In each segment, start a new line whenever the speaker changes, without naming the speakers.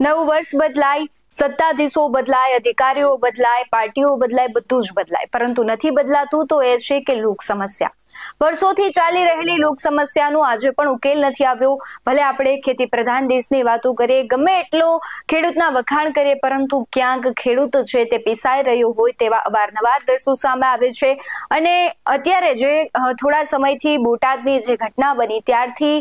નવું વર્ષ બદલાય. સત્તાધીશો બદલાય, અધિકારીઓ બદલાય, પાર્ટીઓ બદલાય, બધું જ બદલાય. પરંતુ નથી બદલાતું તો એ છે કે લોક સમસ્યા. વર્ષોથી ચાલી રહેલી લોક સમસ્યાનો આજે પણ ઉકેલ નથી આવ્યો. ભલે આપણે ખેતી પ્રધાન દેશની વાતો કરીએ, ગમે એટલો ખેડૂતના વખાણ કરીએ, પરંતુ ક્યાંક ખેડૂત છે તે પીસાઈ રહ્યો હોય તેવા અવારનવાર દ્રશ્યો સામે આવે છે. અને અત્યારે જે થોડા સમયથી બોટાદની જે ઘટના બની, ત્યારથી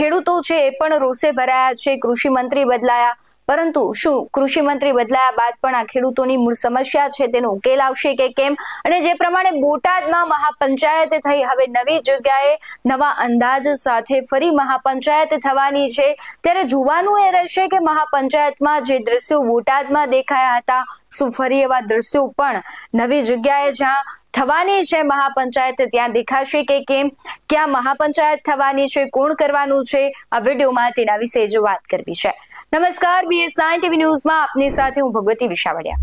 ખેડૂતો છે એ પણ રોષે ભરાયા છે કૃષિ મંત્રી બદલાયા. પરંતુ શું કૃષિ મંત્રી બદલાયા બાદ પણ આ ખેડૂતોની મૂળ સમસ્યા છે? તેનો ઉકેલ આવશે કે કેમ? અને જે પ્રમાણે બોટાદમાં મહાપંચાયત થઈ, હવે નવી જગ્યાએ નવા અંદાજ સાથે ફરી મહાપંચાયત થવાની છે. ત્યારે જોવાનું એ રહેશે કે મહાપંચાયતમાં જે દ્રશ્યો બોટાદમાં દેખાયા હતા, શું ફરી એવા દ્રશ્યો પણ નવી જગ્યાએ જ્યાં થવાની છે મહાપંચાયત, ત્યાં દેખાશે કે કેમ? ક્યાં મહાપંચાયત થવાની છે? કોણ કરવાનું છે? આ વિડીયોમાં તેના વિશે જ વાત કરવી છે. નમસ્કાર બીએસ નાઇન ટીવી ન્યૂઝમાં આપની સાથે હું ભગવતી વિશાવડિયા.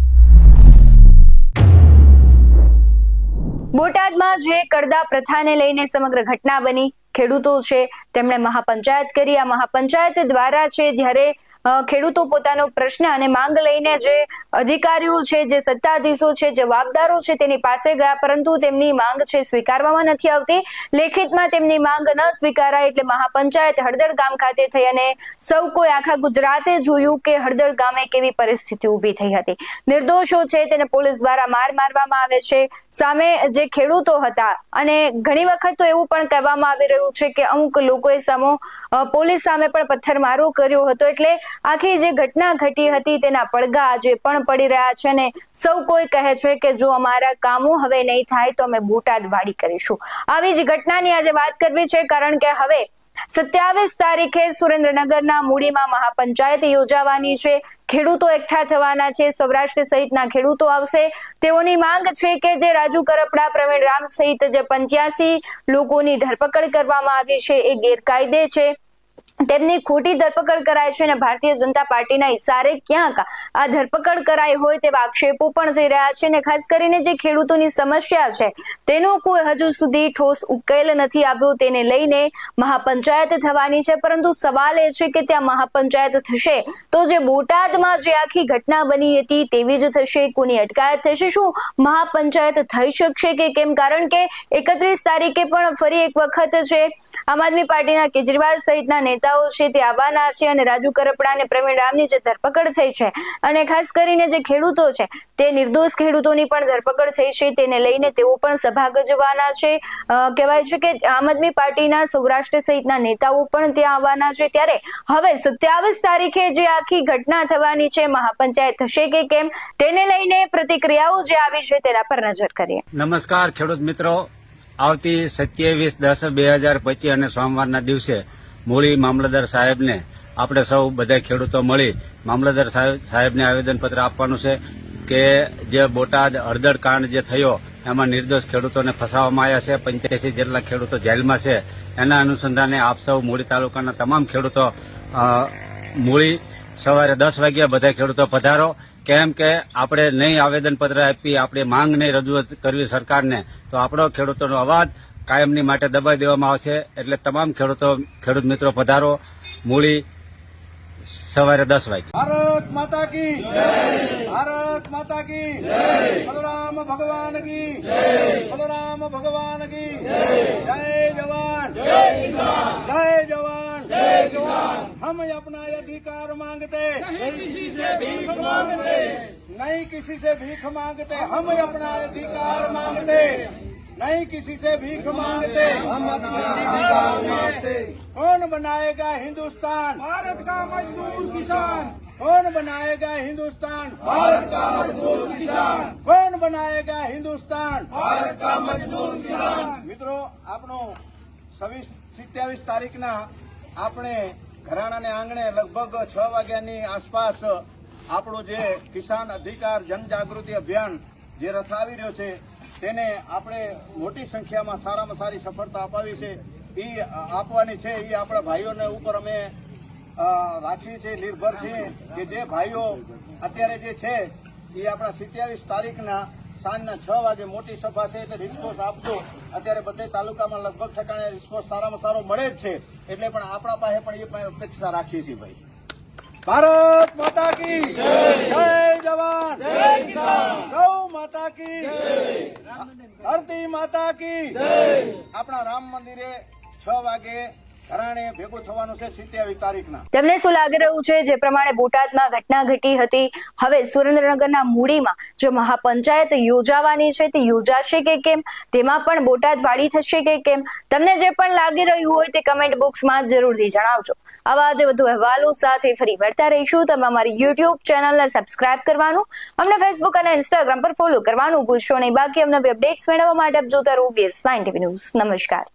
બોટાદમાં જે કરદા પ્રથાને લઈને સમગ્ર ઘટના બની ખેડૂતો છે, તેમણે મહાપંચાયત કરી. આ મહાપંચાયત દ્વારા છે, જ્યારે ખેડૂતો પોતાનો પ્રશ્ન અને માંગ લઈને જે અધિકારીઓ છે, જે સત્તાધીશો છે જવાબદારો છે, તેની પાસે ગયા. પરંતુ તેમની માંગ છે, સ્વીકારવામાં નથી આવતી. લેખિતમાં તેમની માંગ ન સ્વીકારાય એટલે મહાપંચાયત હળદર ગામ ખાતે થઈ અને સૌ કોઈ આખા ગુજરાતે જોયું કે હળદર ગામે કેવી પરિસ્થિતિ ઊભી થઈ હતી. નિર્દોષો છે, તેને પોલીસ દ્વારા માર મારવામાં આવે છે. સામે જે ખેડૂતો હતા, અને ઘણી વખત તો એવું પણ કહેવામાં આવી રહ્યું છે કે અમુક લોકોએ સામો પોલીસ સામે પણ પથ્થરમારો કર્યો હતો. એટલે આખી જે ઘટના ઘટી હતી તેના પડઘા આજે પણ પડી રહ્યા છે અને સૌ કોઈ કહે છે કે જો અમારા કામો હવે નહીં થાય તો અમે બોટાદ વાડી કરીશું. આવી જ ઘટનાની આજે વાત કરવી છે કારણ કે હવે સત્યાવીસ તારીખે સુરેન્દ્રનગરના મૂડીમાં મહાપંચાયત યોજાવાની છે. ખેડૂતો એકઠા થવાના છે. સૌરાષ્ટ્ર સહિતના ખેડૂતો આવશે. તેઓની માંગ છે કે જે રાજુ કરપડા, પ્રવીણ રામ સહિત જે પંચ્યાસી લોકોની ધરપકડ કરવામાં આવી છે એ ગેરકાયદે છે. તેમની ખોટી ધરપકડ કરાય છે અને ભારતીય જનતા પાર્ટીના ઇશારે ક્યાંક આ ધરપકડ કરાઈ હોય તેવા આક્ષેપો પણ થઈ રહ્યા છે અને ખાસ કરીને જે ખેડૂતોની સમસ્યા છે, તેનો કોઈ હજુ સુધી ઠોસ ઉકેલ નથી આવ્યો તેને લઈને મહાપંચાયત થવાની છે, પરંતુ સવાલ એ છે કે ત્યાં મહાપંચાયત થશે તો જે બોટાદમાં જે આખી ઘટના બની હતી તેવી જ થશે, કોની અટકાયત થશે, શું મહાપંચાયત થઈ શકશે કે કેમ? કારણ કે એકત્રીસ તારીખે પણ ફરી એક વખત છે, આમ આદમી પાર્ટીના કેજરીવાલ સહિતના નેતાઓ છે તે આવવાના છે અને રાજુ કરપડા અને પ્રવીણ રામની જે ધરપકડ થઈ છે અને ખાસ કરીને જે ખેડૂતો છે તે નિર્દોષ ખેડૂતોની પણ ધરપકડ થઈ છે તેને લઈને તેઓ પણ સભા ગજવાના છે. કહેવાય છે કે આમ આદમી પાર્ટીના સૌરાષ્ટ્ર સહિતના નેતાઓ પણ ત્યાં આવવાના છે. ત્યારે હવે સત્યાવીસ તારીખે જે આખી ઘટના થવાની છે, મહાપંચાયત થશે કે કેમ, તેને લઈને પ્રતિક્રિયાઓ જે આવી છે તેના પર નજર કરીએ.
નમસ્કાર ખેડૂત મિત્રો. આવતી સત્યાવીસ દસ બે હજાર પચીસ અને સોમવારના દિવસે મૂળી મામલતદાર સાહેબને આપણે સૌ બધા ખેડૂતો મળી મામલતદાર સાહેબ સાહેબને આવેદનપત્ર આપવાનું છે કે જે બોટાદ હળદર કાંડ જે થયો, એમાં નિર્દોષ ખેડૂતોને ફસાવવામાં આવ્યા છે. પંચ્યાસી જેટલા ખેડૂતો જેલમાં છે. એના અનુસંધાને આપ સૌ મૂળી તાલુકાના તમામ ખેડૂતો મૂળી સવારે દસ વાગ્યા બધા ખેડૂતો પધારો. કેમ કે આપણે નહીં આવેદનપત્ર આપી, આપણે માંગ નહીં રજૂઆત કરવી સરકારને, તો આપણો ખેડૂતોનો અવાજ કાયમની માટે દબાઈ દેવામાં આવશે એટલે તમામ ખેડૂતો ખેડૂત મિત્રો પધારો મૂળી સવારે દસ વાગે
ભારત માતા કી ભારત માતા કી બલરામ ભગવાન કી બલરામ ભગવાન કી જય જવાન જય જવાન જય किसान हम अपना अधिकार मांगते नहीं किसी से भीख मांगते नहीं किसी से भीख मांगते हम अपना अधिकार मांगते नहीं किसी से भीख मांगते हम अपना अधिकार मांगते कौन बनाएगा हिंदुस्तान भारत का मजदूर किसान कौन बनाएगा हिंदुस्तान भारत का मजदूर किसान कौन बनाएगा हिंदुस्तान भारत का मजदूर किसान મિત્રો આપણો છવ્વીસ સિત્યાવીસ તારીખના આપણે ઘરાણાને આંગણે લગભગ છ વાગ્યાની આસપાસ આપણો જે કિસાન અધિકાર જનજાગૃતિ અભિયાન જે રથાવી રહ્યો છે તેને આપણે મોટી સંખ્યામાં સારામાં સારી સફળતા અપાવી છે. એ આપવાની છે એ આપણા ભાઈઓને ઉપર અમે રાખી છીએ નિર્ભર છીએ કે જે ભાઈઓ અત્યારે જે છે એ આપણા સિત્યાવીસ તારીખના સાંજના છ વાગે મોટી સભા છે એટલે રિસ્પોન્સ આપજો. અત્યારે બધે તાલુકામાં લગભગ ઠેકાણે રિસ્પોન્સ સારામાં સારો મળે જ છે. એટલે પણ આપણા પાસે પણ એ અપેક્ષા રાખીએ છીએ ભાઈ. ભારત માતા કી જય. જવાન. જય કિસાન. ગૌ માતા કી ધરતી માતા કી આપણા રામ મંદિરે છ વાગે તારીખના.
તમને શું લાગી રહ્યું છે? જે પ્રમાણે બોટાદમાં ઘટના ઘટી હતી. હવે સુરેન્દ્રનગરના મૂડીમાં જે મહાપંચાયત યોજાવાની છે, તે યોજાશે કે કેમ? તેમાં પણ બોટાદ વાળી થશે કે કેમ? તમને જે પણ લાગી રહ્યું હોય, તે કમેન્ટ બોક્સમાં જરૂરથી જણાવજો. આવા જ વધુ અહેવાલો સાથે ફરી મળતા રહીશું. તમે અમારી યુટ્યુબ ચેનલને સબસ્ક્રાઇબ કરવાનું, અમને ફેસબુક અને ઇન્સ્ટાગ્રામ પર ફોલો કરવાનું ભૂલશો નહીં. બાકી અમને અપડેટ્સ મેળવવા માટે આપ જોતા રહો બીએસ નાઇન ટીવી ન્યૂઝ નમસ્કાર.